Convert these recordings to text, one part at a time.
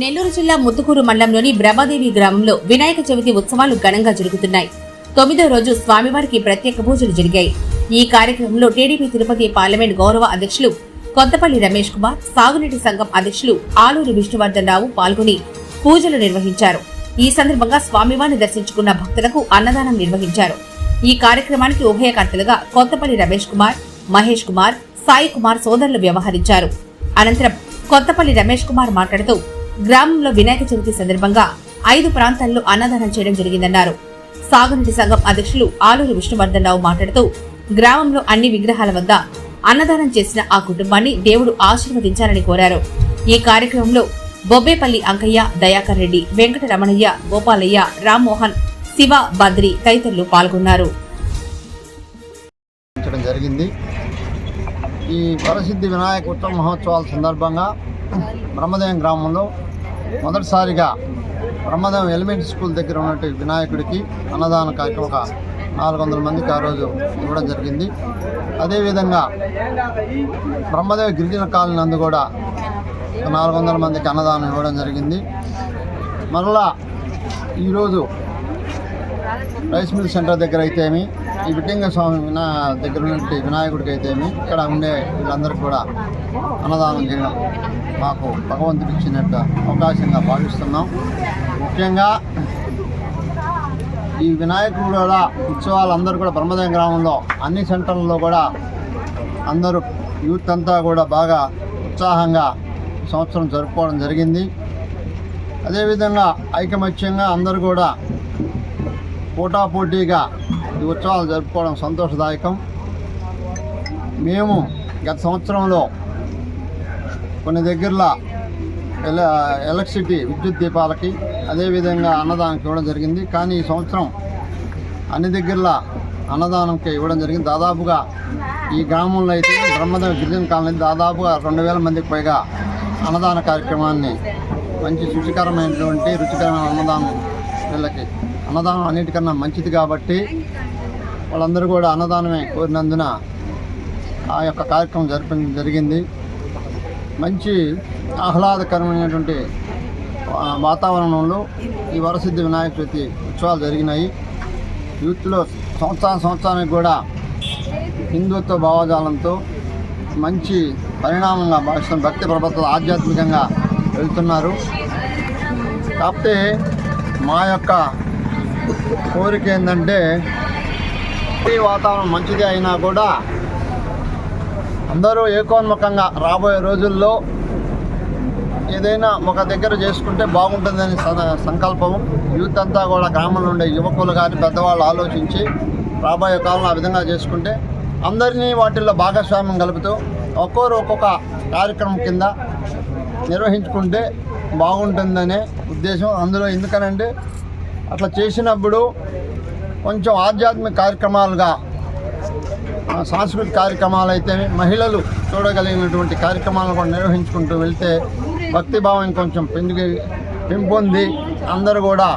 నెల్లూరు జిల్లా ముత్తుకూరు మండలంలోని బ్రహ్మదేవి గ్రామంలో వినాయక చవితి ఉత్సవాలు ఘనంగా జరుగుతున్నాయి. తొమ్మిదో రోజు స్వామివారికి ప్రత్యేక పూజలు జరిగాయి. ఈ కార్యక్రమంలో టీడీపీ తిరుపతి పార్లమెంట్ గౌరవ అధ్యక్షులు కొత్తపల్లి రమేష్ కుమార్ సాగునీటి సంఘం అధ్యక్షులు ఆలూరు విష్ణువర్ధన్ రావు పాల్గొని పూజలు నిర్వహించారు. ఈ సందర్భంగా స్వామివారిని దర్శించుకున్న భక్తులకు అన్నదానం నిర్వహించారు. ఈ కార్యక్రమానికి ఉభయకర్తలుగా కొత్తపల్లి రమేష్ కుమార్ మహేష్ కుమార్ సాయి కుమార్ సోదరులు వ్యవహరించారు. అనంతరం కొత్తపల్లి రమేష్ కుమార్ మాట్లాడుతూ గ్రామంలో వినాయక చవితి సందర్భంగా ఐదు ప్రాంతాల్లో అన్నదానం చేయడం జరిగిందన్నారు. సాగునీటి సంఘం అధ్యక్షులు ఆలూరు విష్ణువర్ధన్ రావు మాట్లాడుతూ గ్రామంలో అన్ని విగ్రహాల వద్ద అన్నదానం చేసిన ఆ కుటుంబాన్ని దేవుడు ఆశీర్వదించాలని కోరారు. ఈ కార్యక్రమంలో బొబ్బేపల్లి అంకయ్య దయాకర్ రెడ్డి వెంకట రమణయ్య గోపాలయ్య రామ్మోహన్ శివ బద్రి తదితరులు పాల్గొన్నారు. జరిగింది. ఈ వరసిద్ధి వినాయక ఉత్సవ మహోత్సవాల సందర్భంగా బ్రహ్మదేవం గ్రామంలో మొదటిసారిగా బ్రహ్మదేవం ఎలిమెంటరీ స్కూల్ దగ్గర ఉన్నటువంటి వినాయకుడికి అన్నదాన కార్యక్రమం ఒక నాలుగు వందల మందికి ఆ రోజు ఇవ్వడం జరిగింది. అదేవిధంగా బ్రహ్మదేవ గిరిజన కాలనీ నందు కూడా నాలుగు వందల మందికి అన్నదానం ఇవ్వడం జరిగింది. మరలా ఈరోజు రైస్ మిల్ సెంటర్ దగ్గర అయితేమి ఈ విఠంగ స్వామి వినా దగ్గర నుండి వినాయకుడికి అయితేమి ఇక్కడ ఉండే వీళ్ళందరికీ కూడా అన్నదానం చేయడం మాకు భగవంతుడు ఇచ్చినట్టు అవకాశంగా భావిస్తున్నాం. ముఖ్యంగా ఈ వినాయకుడు కూడా ఉత్సవాలు అందరూ కూడా బ్రహ్మదేవ గ్రామంలో అన్ని సెంటర్లలో కూడా అందరూ యూత్ అంతా కూడా బాగా ఉత్సాహంగా సంవత్సరం జరుపుకోవడం జరిగింది. అదేవిధంగా ఐకమత్యంగా అందరూ కూడా పోటాపోటీగా ఈ ఉత్సవాలు జరుపుకోవడం సంతోషదాయకం. మేము గత సంవత్సరంలో కొన్ని దగ్గరలో ఎల ఎలక్ట్రిసిటీ విద్యుత్ దీపాలకి అదేవిధంగా అన్నదానంకి ఇవ్వడం జరిగింది. కానీ ఈ సంవత్సరం అన్ని దగ్గరలో అన్నదానంకి ఇవ్వడం జరిగింది. దాదాపుగా ఈ గ్రామంలో అయితే బ్రహ్మదేవ గిరిజన కాలనీ దాదాపుగా రెండు వేల మందికి పైగా అన్నదాన కార్యక్రమాన్ని మంచి శుచికరమైనటువంటి రుచికరమైన అన్నదానం వీళ్ళకి అన్నదానం అన్నిటికన్నా మంచిది కాబట్టి వాళ్ళందరూ కూడా అన్నదానమే కోరినందున ఆ యొక్క కార్యక్రమం జరిపి జరిగింది. మంచి ఆహ్లాదకరమైనటువంటి వాతావరణంలో ఈ వరసిద్ధి వినాయక చవితి ఉత్సవాలు జరిగినాయి. యూత్లో సంవత్సరం సంవత్సరానికి కూడా హిందుత్వ భావజాలంతో మంచి పరిణామంగా భావిస్తున్న భక్తి ప్రపత్తులు ఆధ్యాత్మికంగా వెళ్తున్నారు. కాకపోతే మా యొక్క కోరిక ఏంటంటే ఈ వాతావరణం మంచిది అయినా కూడా అందరూ ఏకోన్ముఖంగా రాబోయే రోజుల్లో ఏదైనా ఒక దగ్గర చేసుకుంటే బాగుంటుందని స- సంకల్పం యూత్ అంతా కూడా గ్రామంలో ఉండే యువకులు కానీ పెద్దవాళ్ళు ఆలోచించి రాబోయే కాలంలో ఆ విధంగా చేసుకుంటే అందరినీ వాటిల్లో భాగస్వామ్యం కలుపుతూ ఒక్కొరు ఒక్కొక్క కార్యక్రమం కింద నిర్వహించుకుంటే బాగుంటుందనే ఉద్దేశం అందులో. ఎందుకనంటే అట్లా చేసినప్పుడు కొంచెం ఆధ్యాత్మిక కార్యక్రమాలుగా సాంస్కృతిక కార్యక్రమాలు అయితే మహిళలు చూడగలిగినటువంటి కార్యక్రమాలను కూడా నిర్వహించుకుంటూ వెళ్తే భక్తిభావం కొంచెం పెంచి పెంపొంది. అందరూ కూడా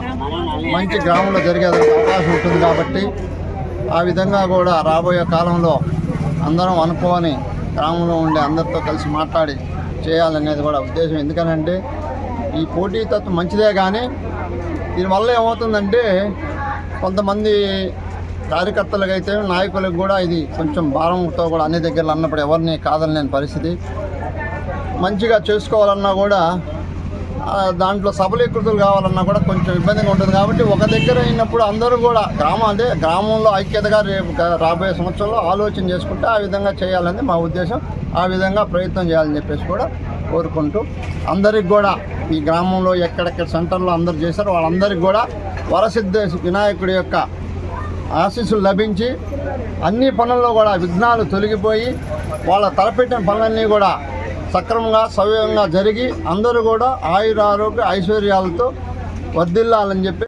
మంచి గ్రామంలో జరిగేదానికి అవకాశం ఉంటుంది కాబట్టి ఆ విధంగా కూడా రాబోయే కాలంలో అందరం అనుకోని గ్రామంలో ఉండే అందరితో కలిసి మాట్లాడి చేయాలనేది కూడా ఉద్దేశం. ఎందుకనంటే ఈ పోటీతత్వం మంచిదే కానీ దీనివల్ల ఏమవుతుందంటే కొంతమంది కార్యకర్తలకు అయితే నాయకులకు కూడా ఇది కొంచెం భారంతో కూడా అన్ని దగ్గరలో అన్నప్పుడు ఎవరిని కాదనలేని పరిస్థితి. మంచిగా చేసుకోవాలన్నా కూడా దాంట్లో సబలీకృతులు కావాలన్నా కూడా కొంచెం ఇబ్బందిగా ఉంటుంది. కాబట్టి ఒక దగ్గర అయినప్పుడు అందరూ కూడా గ్రామం అంటే గ్రామంలో ఐక్యతగా రేపు రాబోయే సంవత్సరంలో ఆలోచన చేసుకుంటే ఆ విధంగా చేయాలని మా ఉద్దేశం. ఆ విధంగా ప్రయత్నం చేయాలని చెప్పేసి కూడా కోరుకుంటూ అందరికి కూడా ఈ గ్రామంలో ఎక్కడెక్కడ సెంటర్లో అందరు చేశారో వాళ్ళందరికీ కూడా వరసిద్ధ వినాయకుడి యొక్క ఆశీస్సులు లభించి అన్ని పనుల్లో కూడా విఘ్నాలు తొలగిపోయి వాళ్ళ తలపెట్టిన పనులన్నీ కూడా సక్రమంగా సవ్యంగా జరిగి అందరూ కూడా ఆయుర ఆరోగ్య ఐశ్వర్యాలతో వర్ధిల్లాలని చెప్పి